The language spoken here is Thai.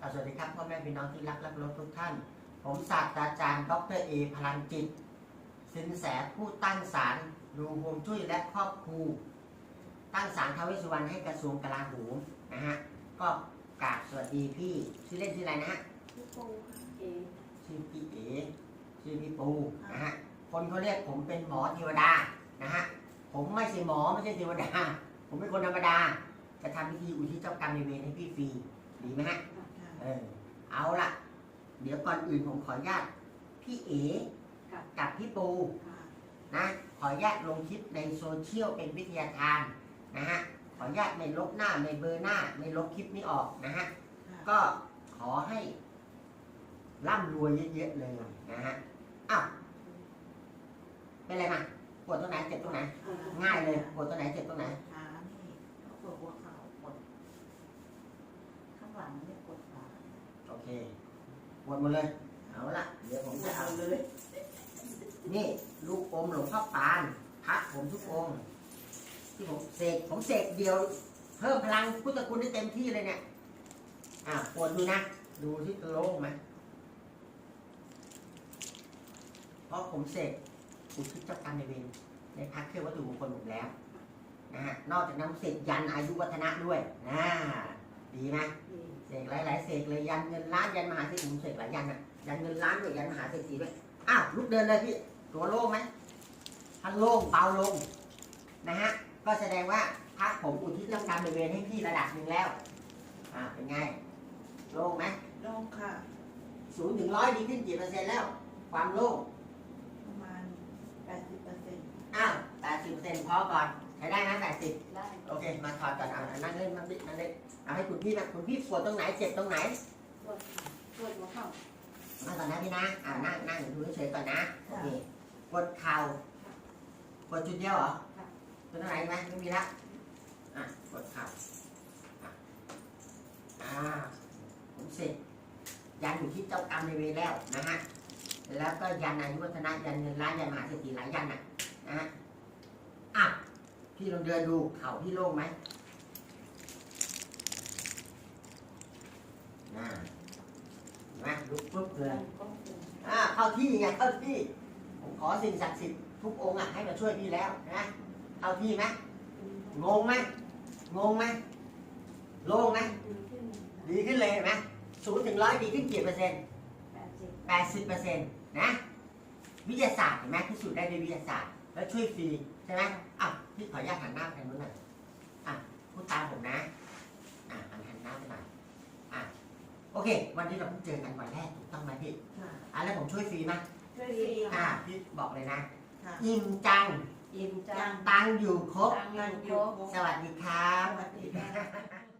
สวัสดีครับพ่อแม่พี่น้องที่รักและเคารพทุกท่าน ผมศาสตราจารย์ ดรเอพลังจิต สินแสผู้ตั้งศาลดูฮวงจุ้ยและครอบครู ตั้งศาลทวเวสสุวรรณให้กระทรวงกลาโหมนะฮะ ก็กราบสวัสดีพี่ ชื่อเล่นชื่ออะไรนะฮะพี่ปูเอชื่อพี่เอ๋ชื่อพี่ปูนะฮะ คนเขาเรียกผมเป็นหมอเทวดานะฮะ ผมไม่ใช่หมอไม่ใช่เทวดา ผมเป็นคนธรรมดา จะทำพิธีอุทิศเจ้ากรรมในเวรให้พี่ฟรีดีไหมฮะ เออ เอาละเดี๋ยวก่อนอื่นผมขออนุญาตพี่เอ๋กับพี่ปูนะ ขออนุญาตลงคลิปในโซเชียลเป็นวิทยาทานนะฮะ ขออนุญาตไม่ลบหน้าไม่เบอร์หน้าไม่ลบคลิปนี้ออกนะฮะ ก็ขอให้ร่ำรวยเยอะๆเลยนะฮะ อ้าว เป็นไรมาปวดตรงไหนเจ็บตรงไหน ง่ายเลยปวดตรงไหนเจ็บตรงไหนขานี่ปวดหัวเข่าปวดข้างหลังเนี่ยปวดขาโอ เคปวดหมดเลย เอาละเดี๋ยวผมจะเอาเลย นี่ลูกอมหลวงพ่อปานพักผมทุกองค์ที่ผมเสกผมเสกเดียว เพิ่มพลังพุทธคุณได้เต็มที่เลยเนี่ย อ่าปวดดูนะ ดูที่โล่งไหมเพราะผมเสกอุทิศเจ้ากรรมในายเวรในพักเครื่องวัตถุมงคลหมดแล้วนะฮะนอกจากนั้นเสกยันอายุวัฒนะด้วยนะดีไหมเสกหลายๆเส กเลยยันเงินล้านยันมหาเศรษฐีผมเสกหลายยันอะยันเงินล้านด้วยยันมหาเศรษฐีด้วยอ้าวลุกเดินเลยพี่ตัวโล่งไหมถ้าโล่งเบาลงนะฮะก็แสดงว่าพระผมอุทิศเรื่องการบริเวณให้พี่ระดับหนึ่งแล้วอ่าเป็นไงโล่งไหมลงค่ะศูนย์ถึงร้อยดีขึ้นกี่เปอร์เซ็นต์แล้ว ความโล่งประมาณแปดสิบเปอร์เซ็นต์อ้าว แปดสิบเปอร์เซ็นต์พอก่อนใช้ได้นะแปดสิบได้โอเค มาถอดก่อนเอานั่งเล่นนั่งเล่นนั่งเล่นเอาให้คุณพี่นะคุณพี่ปวดตรงไหนเจ็บตรงไหนปวดขาปวดหัวเข่ามาก่อนนะพี่นะอ่านั่งนั่งดูเฉยๆก่อนนะโอเคกดเข่ากดจุดเดียวเหรอจุดตรงไหนไหมไม่มีละอะกดเข่าอะอ่าผมเสร็จยันอยู่ที่เจ้ากรรมในายเวรแล้วนะฮะแล้วก็ยันอายุวัฒนะยันเงินล้านยันมหาเศรษฐีหลายยันน่ะนะฮะ อะ พี่ลองเดินดูเข่าพี่โล่งไหมอ่าเห็นไหมลุกปุ๊บเลยอ่าเข้าที่ไงเข้าที่ ผมขอสิ่งศักดิ์สิทธิ์ทุกองค์อะให้มาช่วยพี่แล้วนะเข้าที่ไหมงงไหมงงไหมโล่งไหมดีขึ้นเลยเห็นไหมศูนย์ถึงร้อยดีขึ้นกี่เปอร์เซ็นต์แปดสิบแปดสิบเปอร์เซ็นต์นะ วิทยาศาสตร์เห็นไหมพิสูจน์ได้ด้วยวิทยาศาสตร์ แล้วช่วยฟรีใช่ไหมอะพี่ขออนุญาตหันหน้าไปทางนู้นหน่อยอะพูดตามผมนะ อะหันหันหน้าไปหน่อยอะโอเค วันนี้เราเพิ่งเจอกันวันแรกถูกต้องไหมพี่ค่ะอะแล้วผมช่วยฟรีไหมช่วยฟรีอ่าค่ะพี่บอกเลยนะค่ะอิ่มจังอิ่มจังตังอยู่ครบ ตังอยู่ครบ สวัสดีครับ สวัสดีค่ะ